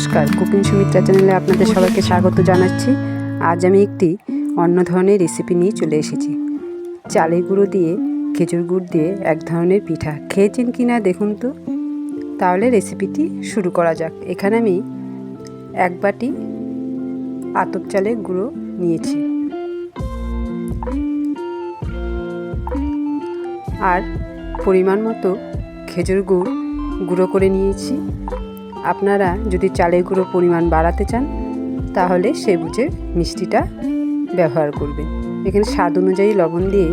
নমস্কার। কুকিং সুমিত্রা চ্যানেলে আপনাদের সবাইকে স্বাগত জানাচ্ছি। আজ আমি একটি অন্য ধরনের রেসিপি নিয়ে চলে এসেছি। চালের গুঁড়ো দিয়ে খেজুর গুড় দিয়ে এক ধরনের পিঠা। খেয়েছেন কি না দেখুন তো? তাহলে রেসিপিটি শুরু করা যাক। এখানে আমি এক বাটি আতপ চালের গুঁড়ো নিয়েছি। আর পরিমাণ মতো খেজুর গুড় গুঁড়ো করে নিয়েছি। আপনারা যদি চালের গুঁড়ো পরিমাণ বাড়াতে চান, তাহলে সে বুঝে মিষ্টিটা ব্যবহার করবেন। এখানে স্বাদ অনুযায়ী লবণ দিয়ে,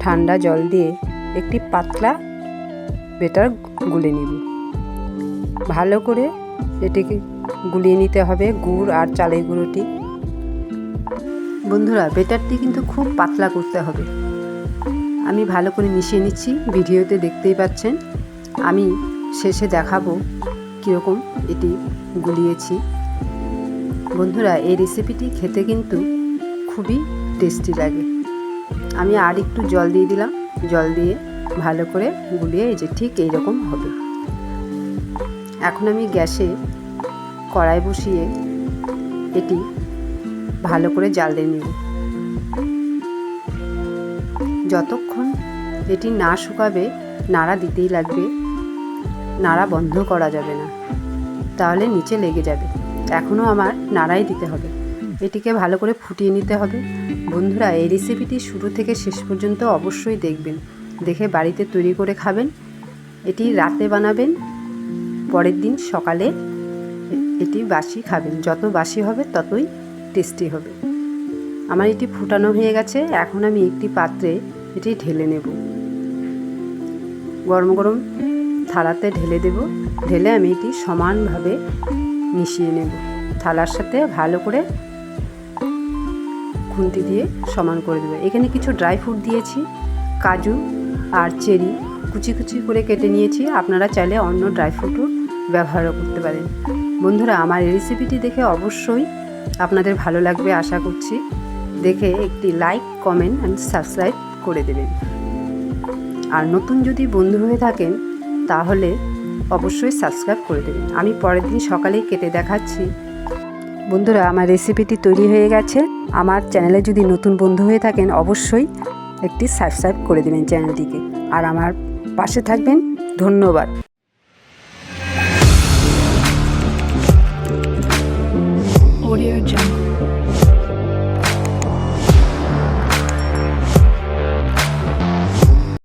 ঠান্ডা জল দিয়ে একটি পাতলা বেটার গুলে নিব। ভালো করে এটিকে গুলিয়ে নিতে হবে গুড় আর চালের গুঁড়োটি। বন্ধুরা, বেটারটি কিন্তু খুব পাতলা করতে হবে। আমি ভালো করে মিশিয়ে নিচ্ছি, ভিডিওতে দেখতেই পাচ্ছেন। আমি শেষে দেখাবো কীরকম এটি গুলিয়েছি। বন্ধুরা, এই রেসিপিটি খেতে কিন্তু খুবই টেস্টি লাগে। আমি আর একটু জল দিয়ে দিলাম। জল দিয়ে ভালো করে গুলিয়ে এই যে ঠিক এইরকম হবে। এখন আমি গ্যাসে কড়াই বসিয়ে এটি ভালো করে জাল দিয়ে নেব। যতক্ষণ এটি না শুকাবে, নাড়া দিতেই লাগবে। নাড়া বন্ধ করা যাবে না। তাহলে নিচে লেগে যাবে। এখনও আমার নাড়াই দিতে হবে। এটিকে ভালো করে ফুটিয়ে নিতে হবে। বন্ধুরা, এই রেসিপিটি শুরু থেকে শেষ পর্যন্ত অবশ্যই দেখবেন। দেখে বাড়িতে তৈরি করে খাবেন। এটি রাতে বানাবেন। পরের দিন সকালে এটি বাসি খাবেন। যত বাসি হবে, ততই টেস্টি হবে। আমার এটি ফুটানো হয়ে গেছে। এখন আমি একটি পাত্রে এটি ঢেলে নেব। গরম গরম থালাতে ঢেলে দেব। ঢেলে আমি এটি সমানভাবে মিশিয়ে নেব। থালার সাথে ভালো করে খুন্তি দিয়ে সমান করে দেবো। এখানে কিছু ড্রাই ফ্রুট দিয়েছি, কাজু আর চেরি। কুচি কুচি করে কেটে নিয়েছি। আপনারা চাইলে অন্য ড্রাই ফ্রুটও ব্যবহারও করতে পারেন। বন্ধুরা, আমার এই রেসিপিটি দেখে অবশ্যই আপনাদের ভালো লাগবে আশা করছি। দেখে একটি লাইক, কমেন্ট অ্যান্ড সাবস্ক্রাইব করে দেবেন। আর নতুন যদি বন্ধু হয়ে থাকেন তাহলে অবশ্যই সাবস্ক্রাইব করে দেবেন। আমি পরের দিন সকালেই কেটে দেখাচ্ছি। বন্ধুরা, আমার রেসিপিটি তৈরি হয়ে গেছে। আমার চ্যানেলে যদি নতুন বন্ধু হয়ে থাকেন, অবশ্যই একটি সাবস্ক্রাইব করে দেবেন চ্যানেলটিকে আর আমার পাশে থাকবেন। ধন্যবাদ।